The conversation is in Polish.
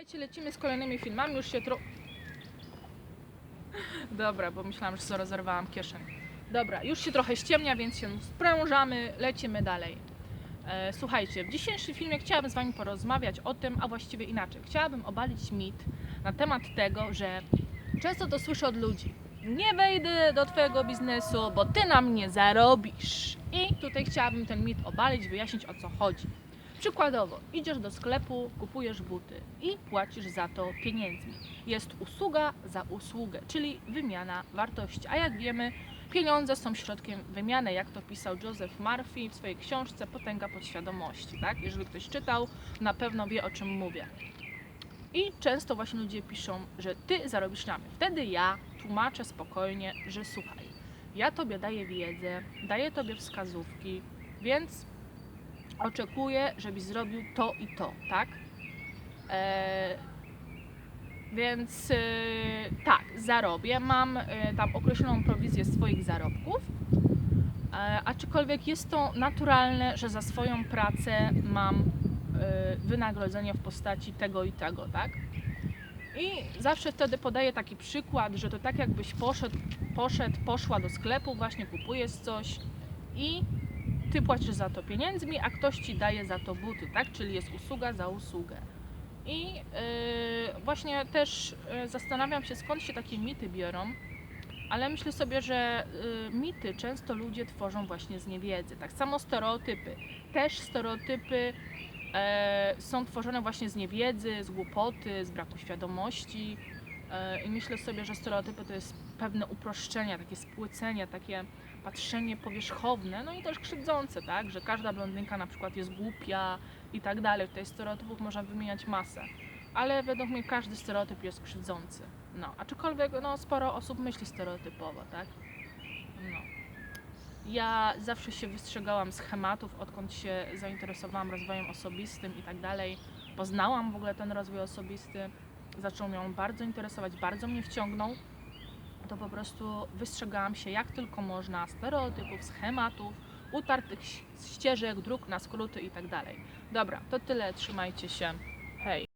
Słuchajcie, lecimy z kolejnymi filmami, już się tro... Dobra, bo myślałam, że rozerwałam kieszeń. Dobra, już się trochę ściemnia, więc się sprężamy, lecimy dalej. E, słuchajcie, w dzisiejszym filmie chciałabym z Wami porozmawiać o tym, a właściwie inaczej. Chciałabym obalić mit na temat tego, że często to słyszę od ludzi. Nie wejdę do Twojego biznesu, bo Ty na mnie zarobisz. I tutaj chciałabym ten mit obalić, wyjaśnić o co chodzi. Przykładowo, idziesz do sklepu, kupujesz buty i płacisz za to pieniędzmi. Jest usługa za usługę, czyli wymiana wartości. A jak wiemy, pieniądze są środkiem wymiany, jak to pisał Joseph Murphy w swojej książce Potęga podświadomości. Tak? Jeżeli ktoś czytał, na pewno wie o czym mówię. I często właśnie ludzie piszą, że ty zarobisz na mnie. Wtedy ja tłumaczę spokojnie, że słuchaj, ja tobie daję wiedzę, daję tobie wskazówki, więc oczekuję, żebyś zrobił to i to, tak? E, więc e, tak, zarobię, mam e, tam określoną prowizję swoich zarobków, e, aczkolwiek jest to naturalne, że za swoją pracę mam e, wynagrodzenie w postaci tego i tego, tak? I zawsze wtedy podaję taki przykład, że to tak jakbyś poszedł, poszedł, poszła do sklepu, właśnie kupujesz coś i ty płacisz za to pieniędzmi, a ktoś ci daje za to buty, tak? Czyli jest usługa za usługę. I yy, właśnie też yy, zastanawiam się, skąd się takie mity biorą, ale myślę sobie, że yy, mity często ludzie tworzą właśnie z niewiedzy. Tak samo stereotypy. Też stereotypy e, są tworzone właśnie z niewiedzy, z głupoty, z braku świadomości. E, I myślę sobie, że stereotypy to jest pewne uproszczenie, takie spłycenie, takie patrzenie powierzchowne, no i też krzywdzące, tak? Że każda blondynka na przykład jest głupia i tak dalej. Tutaj stereotypów można wymieniać masę. Ale według mnie każdy stereotyp jest krzywdzący. No, aczkolwiek no, sporo osób myśli stereotypowo, tak? No. Ja zawsze się wystrzegałam schematów, odkąd się zainteresowałam rozwojem osobistym i tak dalej. Poznałam w ogóle ten rozwój osobisty, zaczął mnie on bardzo interesować, bardzo mnie wciągnął. To po prostu wystrzegałam się jak tylko można stereotypów, schematów, utartych ścieżek, dróg na skróty i tak. Dobra, to tyle, trzymajcie się. Hej.